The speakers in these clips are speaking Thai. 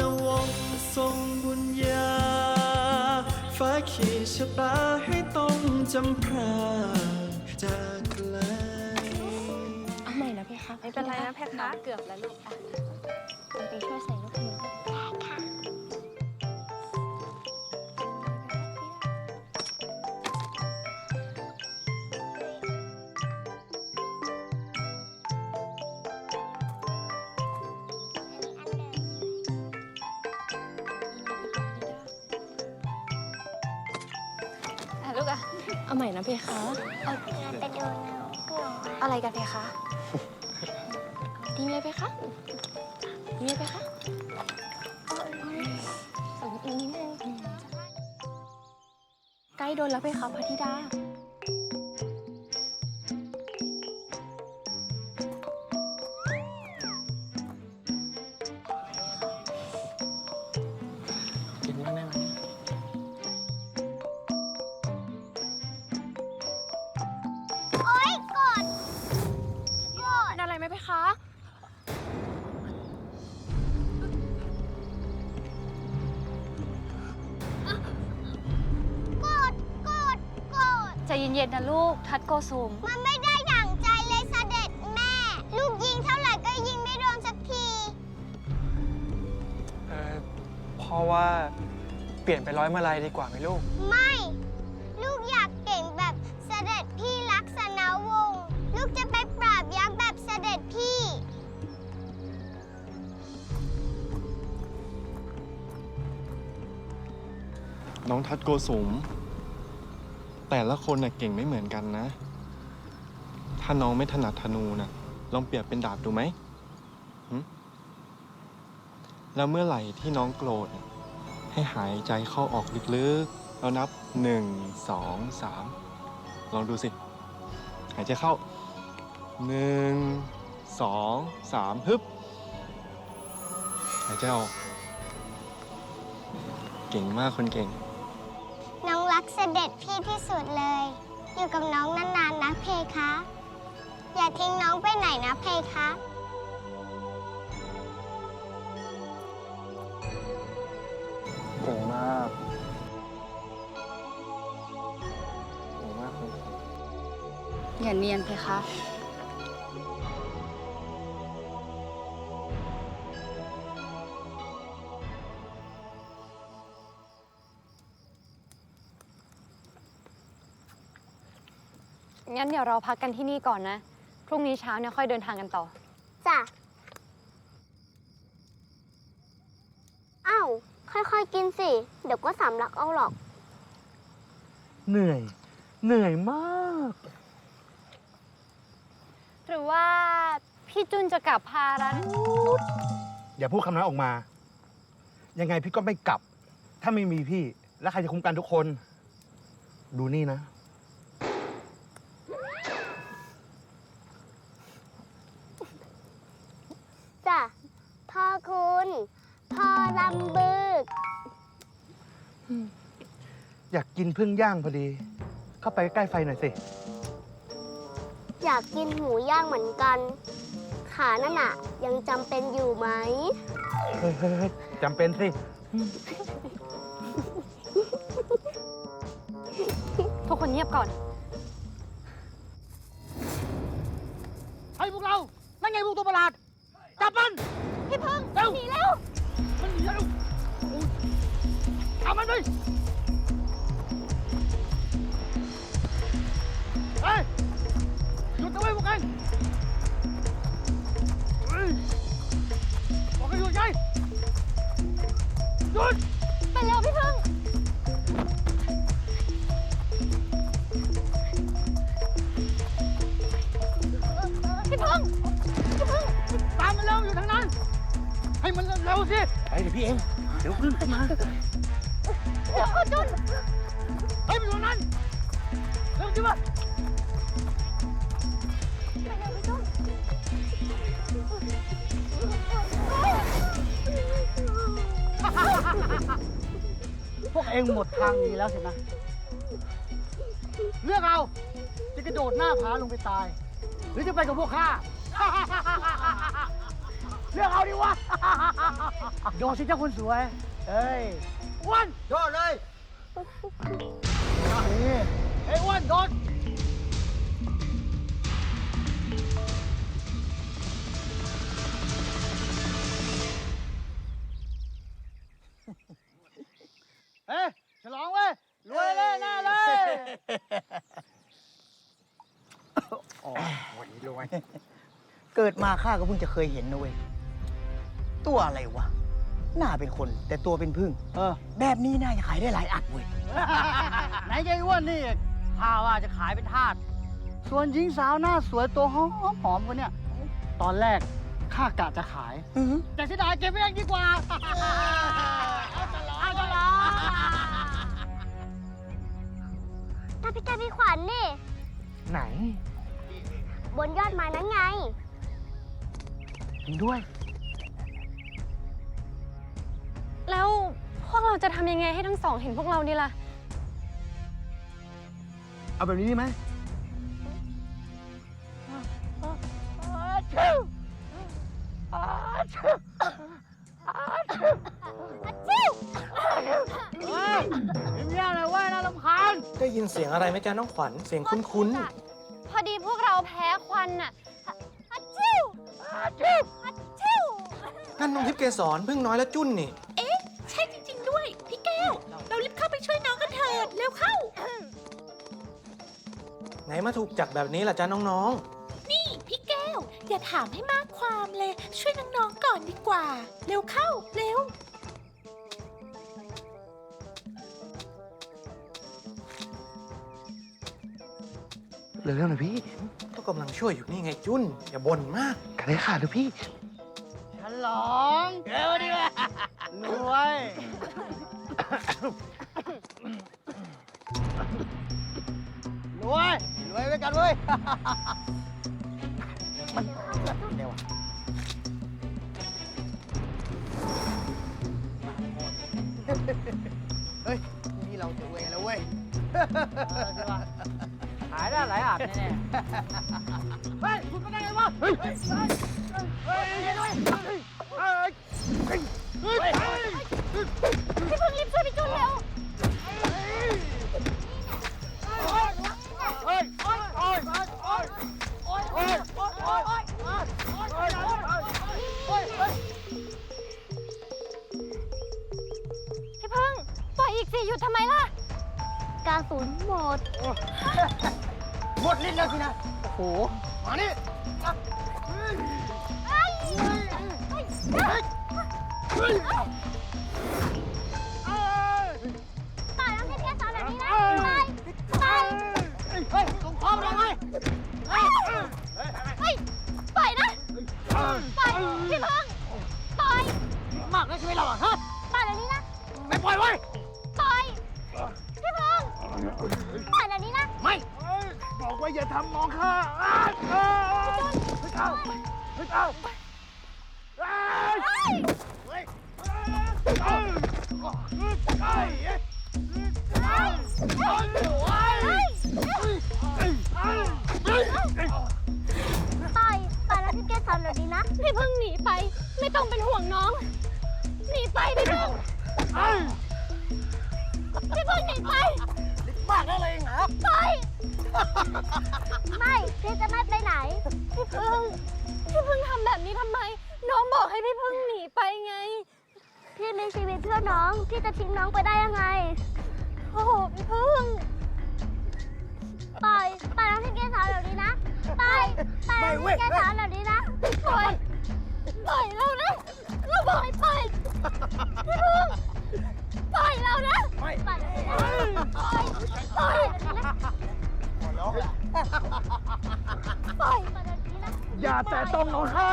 นวงศ์ทรงบุญญา ฟ้าขีดชะตาให้ต้องจำพรากจากไกล เอาใหม่นะเพคะไม่เป็นไรนะเพคะ เกือบแล้วลูกอะไปช่วยใส่ลูก อะไรกันเพคะดีไหมเพคะดีไหมเพคะส่งอีกนิดนึงใกล้โดนแล้วเพคะพระธิดา ใจเย็นๆนะลูก ทัดโกสุม มันไม่ได้ดั่งใจเลยเสด็จแม่ ลูกยิงเท่าไหร่ก็ยิงไม่โดนสักที เออเพราะว่าเปลี่ยนไปร้อยมาลัยดีกว่าไหมลูก ไม่ ลูกอยากเก่งแบบเสด็จพี่ลักษณะวงศ์ลูกจะไปปราบยักษ์แบบเสด็จพี่ น้องทัดโกสุม แต่ละคนน่ะเก่งไม่เหมือนกันนะ ถ้าน้องไม่ถนัดธนูนะลองเปรียบเป็นดาบดูไหมหึแล้วเมื่อไหร่ที่น้องโกรธเนี่ยให้หายใจเข้าออกลึกๆ แล้วนับหนึ่งสองสามลองดูสิ หายใจเข้าหนึ่งสองสามฮึบ หายใจออก เก่งมากคนเก่ง เสด็จพี่ที่สุดเลย อยู่กับน้องนานๆนะเพคะ อย่าทิ้งน้องไปไหนนะเพคะเก่งมากเก่งมากคนเก่งอย่าเนียนเพคะ งั้นเดี๋ยวเราพักกันที่นี่ก่อนนะ พรุ่งนี้เช้าเนี่ยค่อยเดินทางกันต่อ จ้ะอ้าวค่อยๆกินสิ เดี๋ยวก็สำลักเอาหรอก เหนื่อย เหนื่อยมาก หรือว่าพี่จุนจะกลับพารันอย่าพูดคำนั้นออกมา ยังไงพี่ก็ไม่กลับ ถ้าไม่มีพี่ แล้วใครจะคุ้มกันทุกคน ดูนี่นะ อยากกินพึ่งย่างพอดี เข้าไปใกล้ไฟหน่อยสิ อยากกินหมูย่างเหมือนกัน ขานั่นน่ะยังจำเป็นอยู่ไหม เฮ้ยเฮ้ยเฮ้ยจำเป็นสิ ทุกคนเงียบก่อนให้พวกเรา นั่นไงพวกตัวประหลาด จับมัน พี่พึ่งเร็วหนีเร็วมันหนีแล้วเอามันไป หยุดเอาไว้พวกกันเฮ้ยบอกให้หยุดไงหยุด ไปเร็วพี่พึ่ง พี่พึ่ง ตามมันเร็วอยู่ทางนั้น ให้มันเร็วๆสิ ไปเดี๋ยวพี่เอง เดี๋ยวพึ่งขึ้นมา เดี๋ยวจุนเฮ้ยมันอยู่ตรงนั้น เร็วสิวะ เองหมดทางหนีแล้วสินะ เลือกเอาจะกระโดดหน้าผาลงไปตาย หรือจะไปกับพวกข้า เลือกเอาดิวะ โดดสิเจ้าคนสวย เอ้ยอ้วนโดดเลย นี่เอ้ยอ้วนโดด เกิดมาข้าก็เพิ่งจะเคยเห็นนะเว้ย ตัวอะไรวะ หน้าเป็นคนแต่ตัวเป็นพึ่ง เออ แบบนี้น่าจะขายได้หลายอัดเว้ย ไหนใจอ้วนนี่ข้าว่าจะขายเป็นทาส ส่วนหญิงสาวหน้าสวยตัวหอมหอมคนเนี้ยตอนแรกข้ากะจะขายแต่เสียดายเก็บไว้เองดีกว่า เอาจะรอถ้าพี่แกพี่ขวัญนี่ ไหน บนยอดไม้นั้นไง จริงด้วย แล้วพวกเราจะทำยังไงให้ทั้งสองเห็นพวกเราดีล่ะ เอาแบบนี้ดีไหมเฮ้ยเงียบๆเลยเว้ยน่ารำคาญได้ยินเสียงอะไรไหมจ๊ะน้องขวัญ เสียงคุ้นพ พ้ควันน่ะฮัดชิวฮัดชิวๆนั่นน้องทิพย์เกสรพึ่งน้อยและจุ้นนี่ใช่จริง ๆ ด้วย พี่แก้ว เรารีบเข้าไปช่วยน้องกันเถิดเร็วเข้า ไหนมาถูกจับแบบนี้ล่ะจ๊ะน้องนี่พี่แก้ว อย่าถามให้มากความเลย ช่วยน้องๆก่อนดีกว่า เร็วเข้าเร็ว เร็วๆหน่อยพี่ๆ ก็กำลังช่วยอยู่นี่ไงจุ้นอย่าบ่นมากกันได้ขาดหรือพี่ ฉลองเร็วดิวะรวยรวยรวยด้วยกันเว้ย มันเร็วอะเฮ้ยนี่เราจะรวยกันแล้วเว้ย ขายได้วหลายอาดแน่ๆเฮ้ยคุณมาได้ไงวะเฮ้ยเฮ้ยเฮ้ยเฮ้ยเฮ้ยเฮ้ยพี่เพิ่งรีบช่วยพี่จุนเร็วเฮ้ยโอ๊ยโอ๊ยโอ๊ยโอ๊ยโอ๊ยโอ๊ยโอ๊ยโอ๊ยโอ๊ยโอ๊ยโอ๊ยโอ๊ยพี่พึ่งปล่อยอีกสิหยุดทำไมล่ะกระสุนหมด ดลิ้นแล้วสินะ โอ้โห มานี่เฮ้ยเฮ้ยเฮ้ยเฮ้ยเฮ้ยปล่อยน้องทิพย์แกสอนแบบนี้นะไปไปเฮ้ยส่งของมาเลยเฮ้ยเฮ้ยปล่อยนะปล่อยพี่เพิ่งปล่อยมากแล้วใช่ไหมเราอะฮะปล่อยแบบนี้นะ ไม่ปล่อยไว้ย ว่าอย่าทำน้องข้าอ้าวอ้าวไม่เอาไม่เอาอ้าวเฮ้ยเฮ้ยอ้าวอ้าวเฮ้ยเฮ้ยเฮ้ยเฮ้ยเฮ้ยเฮ้ยเฮ้ยปล่อยปล่อยน้องทิพย์แกสอนแบบนี้นะพี่เพึ่งหนีไป ไม่ต้องเป็นห่วงน้อง หนีไปพี่เพึ่งพี่เพึ่งหนีไปมากแล้วเลยเหรอไป ไม่พี่จะไม่ไปไหน พี่พึ่งพี่พึ่งทำแบบนี้ทำไม น้องบอกให้พี่พึ่งหนีไปไง พี่มีชีวิตเพื่อน้อง พี่จะทิ้งน้องไปได้ยังไง โอ้โหพี่พึ่ง ปล่อยปล่อยน้องที่แกสอนแบบนี้นะปล่อยปล่อยน้องที่แกสอนแบบนี้นะปล่อยปล่อยเรานะเราบอกให้ปล่อยพี่พึ่งปล่อยเรานะไม่ปล่อยแบบนี้นะปล่อยปล่อยแบบนี้นะร้ องแล้วปล่อยปล่อยแบบนี้นะอย่าแต่ต้องน้องข้า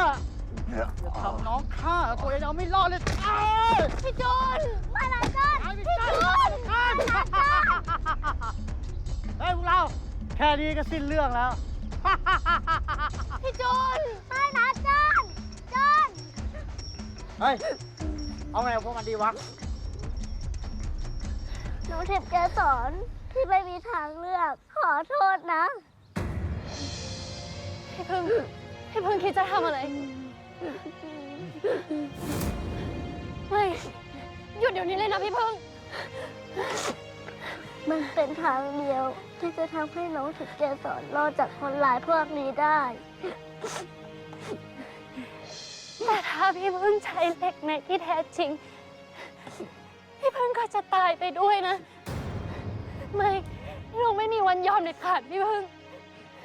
อย่าทำน้องข้าตัวเองเอาไม่รอดเลยอ้าวพี่จนมาลายก้อนพี่พี่จ้าจุนเฮ้ยเฮ้ยพวกเรา แค่นี้ก็สิ้นเรื่องแล้ว พี่จนไม่นะจอนจอนเฮ้ย เอาไงกับพวกมันดีวะน้องทิพย์แกสอนพี่ไม่มีทางเลือก ขอโทษนะ พี่พึ่ง พี่พึ่งคิดจะทำอะไร ไม่ หยุดเดี๋ยวนี้เลยนะพี่พึ่ง มันเป็นทางเดียว ที่จะทำให้น้องถึงเกสรรอดจากคนร้ายพวกนี้ได้ แต่ถ้าพี่พึ่งใช้เหล็กในที่แท้จริง พี่พึ่งก็จะตายไปด้วยนะ ไม่ เราไม่มีวันยอมเด็ดขาดพี่พึ่ง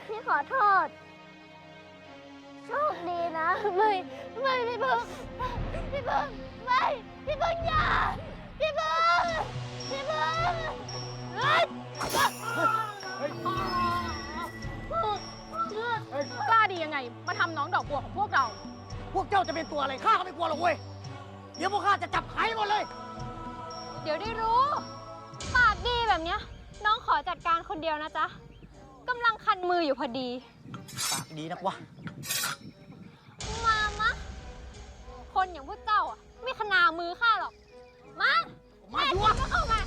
พี่ขอโทษ โชคดีนะ ไม่ไม่พี่พึ่งพี่พึ่งไม่พี่พึ่งอย่าพี่พึ่งพี่พึ่งเฮ้ยกล้าดียังไง มาทำน้องดอกบัวของพวกเรา พวกเจ้าจะเป็นตัวอะไรข้าก็ไม่กลัวหรอกเว้ย เดี๋ยวพวกข้าจะจับไข่หมดเลย เดี๋ยวได้รู้ ปากดีแบบเนี้ย น้องขอจัดการคนเดียวนะจ๊ะกำลังคันมืออยู่พอดี ปากดีนักวะ มามะ คนอย่างพวกเจ้าอะไม่ขนามือข้าหรอก มามาดูวะก็เข้ามา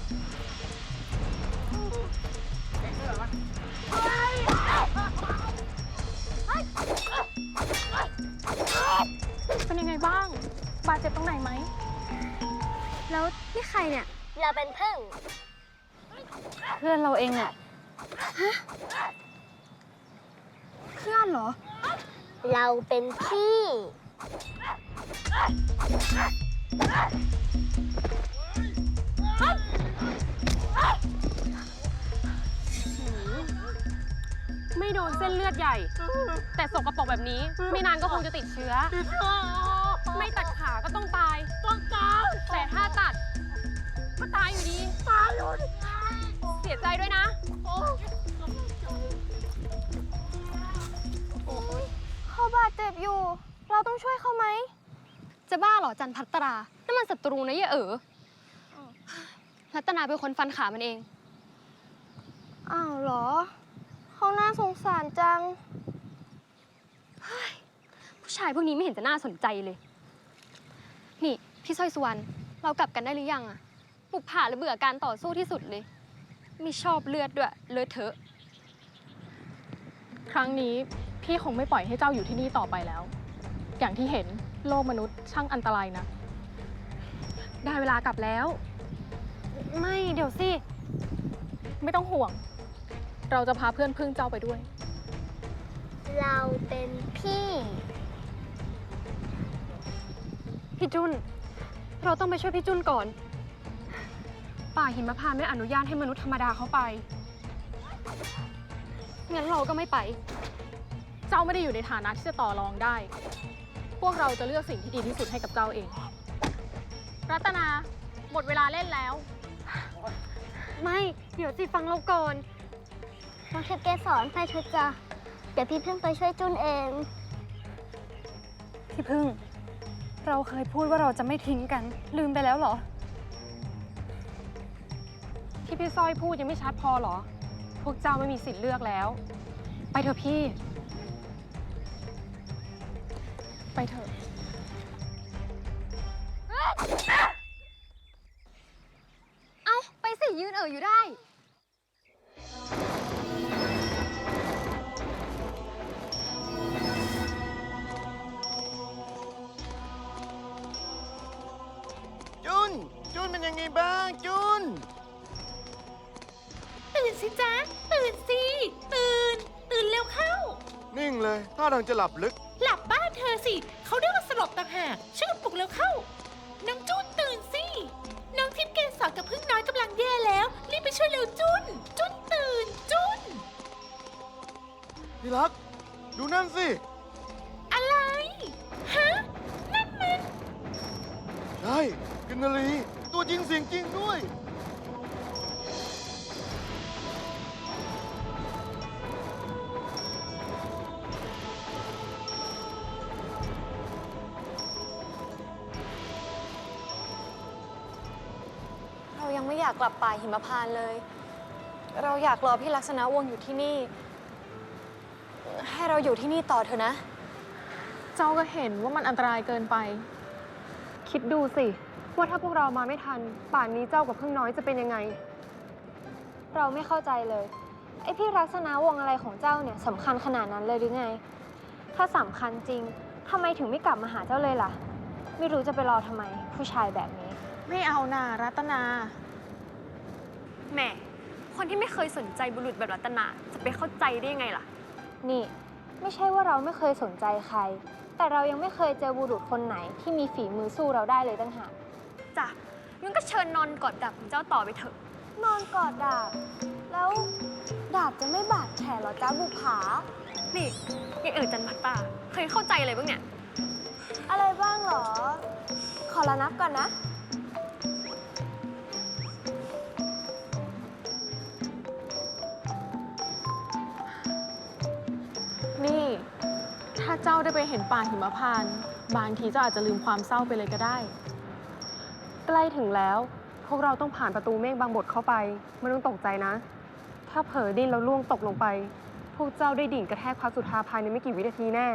เป็นยังไงบ้าง บาดเจ็บตรงไหนไหม แล้วนี่ใครเนี่ย เราเป็นพึ่งเพื่อนเราเองอะเพื่อนเหรอ เราเป็นพี่ ไม่โดนเส้นเลือดใหญ่ แต่สกปรกแบบนี้ ไม่นานก็คงจะติดเชื้อ ไม่ตัดขาก็ต้องตาย ต้องตาย แต่ถ้าตัด ก็ตายอยู่ดี ตาย เสียใจด้วยนะ เขาบาดเจ็บอยู่ เราต้องช่วยเขาไหม จะบ้าเหรอจันพัตรานั่นมันศัตรูนะเย่เอ๋อรัตนาเป็นคนฟันขามันเอง อ้าวเหรอ เขาน่าสงสารจัง ผู้ชายพวกนี้ไม่เห็นจะน่าสนใจเลย นี่ พี่สร้อยสุวรรณเรากลับกันได้หรือยังอะปุกผ่าและเบื่อการต่อสู้ที่สุดเลย ไม่ชอบเลือดด้วย เลอะเทอะ ครั้งนี้พี่คงไม่ปล่อยให้เจ้าอยู่ที่นี่ต่อไปแล้ว อย่างที่เห็นโลกมนุษย์ช่างอันตรายนะ ได้เวลากลับแล้ว ไม่เดี๋ยวสิ ไม่ต้องห่วง เราจะพาเพื่อนพึ่งเจ้าไปด้วย เราเป็นพี่ พี่จุน เราต้องไปช่วยพี่จุนก่อน ป่าหิมพานต์ไม่อนุญาตให้มนุษย์ธรรมดาเข้าไป งั้นเราก็ไม่ไป เจ้าไม่ได้อยู่ในฐานะที่จะต่อรองได้ พวกเราจะเลือกสิ่งที่ดีที่สุดให้กับเจ้าเอง รัตนา หมดเวลาเล่นแล้ว ไม่ เดี๋ยวสิฟังเราก่อน น้องเทพเกสรไปเถอะจ้ะเดี๋ยวพี่เพิ่งไปช่วยจุนเอง พี่พึ่ง เราเคยพูดว่าเราจะไม่ทิ้งกัน ลืมไปแล้วเหรอ ที่พี่สร้อยพูดยังไม่ชัดพอเหรอ พวกเจ้าไม่มีสิทธิ์เลือกแล้ว ไปเถอะพี่ ไปเถอะ เอาไปสิยืนเอ่ออยู่ได้ ท่าทางจะหลับลึก หลับบ้านเธอสิ เขาเรียกว่าสลบต่างหากช่วยกันปลุกเร็วเข้า น้องจุนตื่นสิ น้องทิพย์เกสรกับพึ่งน้อยกำลังแย่แล้ว รีบไปช่วยเร็วจุน จุนตื่นจุนพี่รัก ดูนั่นสิายังไม่อยากกลับป่าหิมพานต์เลย เราอยากรอพี่ลักษณะวงศ์อยู่ที่นี่ ให้เราอยู่ที่นี่ต่อเถอะนะ เจ้าก็เห็นว่ามันอันตรายเกินไป คิดดูสิ ว่าถ้าพวกเรามาไม่ทัน ป่านนี้เจ้ากับพึ่งน้อยจะเป็นยังไง เราไม่เข้าใจเลย ไอพี่ลักษณะวงศ์อะไรของเจ้าเนี่ยสำคัญขนาดนั้นเลยหรือไง ถ้าสำคัญจริงทำไมถึงไม่กลับมาหาเจ้าเลยล่ะ ไม่รู้จะไปรอทำไม ผู้ชายแบบนี้ ไม่เอานารัตนา แหมคนที่ไม่เคยสนใจบุรุษแบบรัตนาจะไปเข้าใจได้ยังไงล่ะ นี่ ไม่ใช่ว่าเราไม่เคยสนใจใคร แต่เรายังไม่เคยเจอบุรุษคนไหนที่มีฝีมือสู้เราได้เลยตั้งหากจ้ะงั้นก็เชิญนอนกอดดับของเจ้าต่อไปเถอะ นอนกอดดาบ แล้วดาบจะไม่บาดแขนเหรอจ้าบุผา นี่ยังเอ่ยจันพัตตา เคยเข้าใจอะไรบ้างเนี่ย อะไรบ้างเหรอ ขอระนับก่อนนะ ได้ไปเห็นป่าหิมพานต์บางทีเจ้าอาจจะลืมความเศร้าไปเลยก็ได้ ใกล้ถึงแล้ว พวกเราต้องผ่านประตูเมฆบางบทเข้าไปไม่ต้องตกใจนะ ถ้าเผลอดิ้นแล้วล่วงตกลงไป พวกเจ้าได้ดิ่งกระแทกพระสุธาภายในไม่กี่วินาทีแน่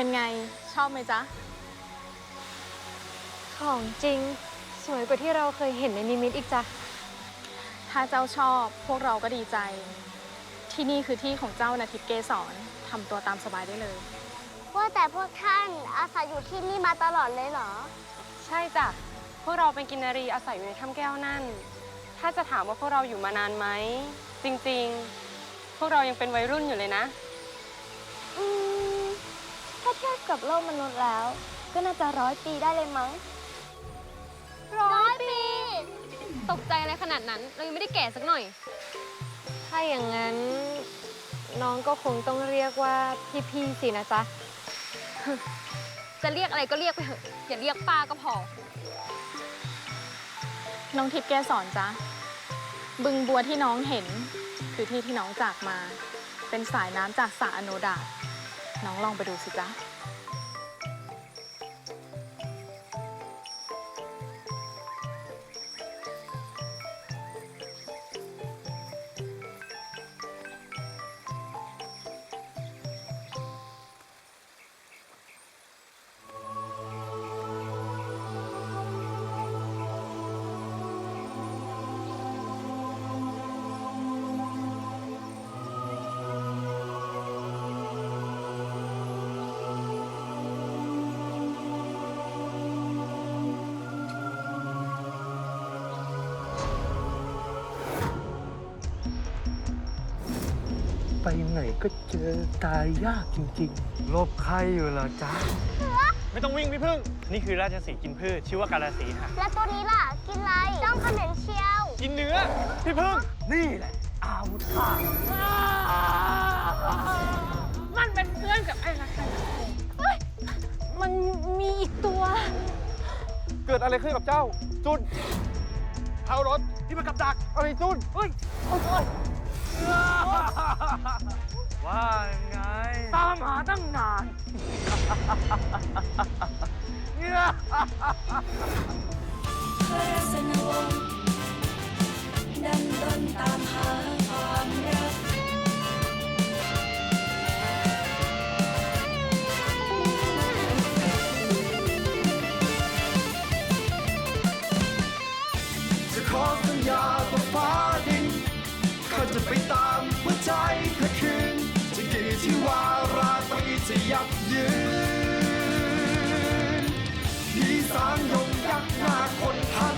เป็นไงชอบไหมจ๊ะ ของจริงสวยกว่าที่เราเคยเห็นในนิมิตอีกจ้ะ ถ้าเจ้าชอบพวกเราก็ดีใจ ที่นี่คือที่ของเจ้านาทิพย์เกสรทำตัวตามสบายได้เลย ว่าแต่พวกท่านอาศัยอยู่ที่นี่มาตลอดเลยเหรอ ใช่จ้ะ พวกเราเป็นกินนารีอาศัยอยู่ในถ้ำแก้วนั่น ถ้าจะถามว่าพวกเราอยู่มานานไหม จริงๆ พวกเรายังเป็นวัยรุ่นอยู่เลยนะอืม ถ้าเทียบกับโลกมนุษย์แล้ว ก็น่าจะร้อยปีได้เลยมั้ง ร้อยปี ตกใจอะไรขนาดนั้น เรายังไม่ได้แก่สักหน่อย ถ้าอย่างนั้น น้องก็คงต้องเรียกว่าพี่ๆสินะจ๊ะ จะเรียกอะไรก็เรียกไปเถอะ อย่าเรียกป้าก็พอ น้องทิพย์เกสรจ๊ะ บึงบัวที่น้องเห็น คือที่ที่น้องจากมา เป็นสายน้ำจากสระอโนดาต น้องลองไปดูสิจ๊ะ ไปไหนก็เจอตายยากจริงๆลบใครอยู่เหรอจ๊ะ ไม่ต้องวิ่งพี่พึ่ง นี่คือราชสีห์กินพืช ชื่อว่ากาลสีค่ะแล้วตัวนี้ล่ะ กินอะไรจ้องเขม็นเชียว กินเนื้อ พี่พึ่ง นี่แหละอาวุธข้ามันเป็นเพื่อนกับไอ้รักกันมันมีอีกตัว เกิดอะไรขึ้นกับเจ้าจุนเท้ารถที่มันกับดักอะไรจุนเฮ้ย ว่าไง ตามหาตั้งนานพงศ์ดัจะขอสัญญาต่อฟ้าดินขาจะไป จะยับยืนพี่สางยงยักษ์หน้าคนทัน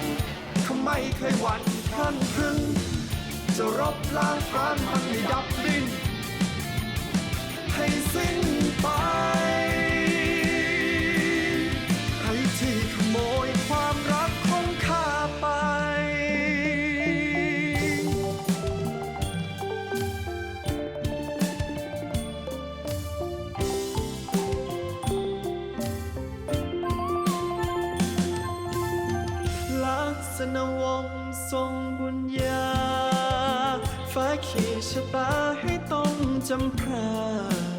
เขาไม่เคยหวั่นพลันพรึงจะรบล้างพรานมันให้ดับดิ้นให้สิ้นไป ตาให้ต้องจำพรา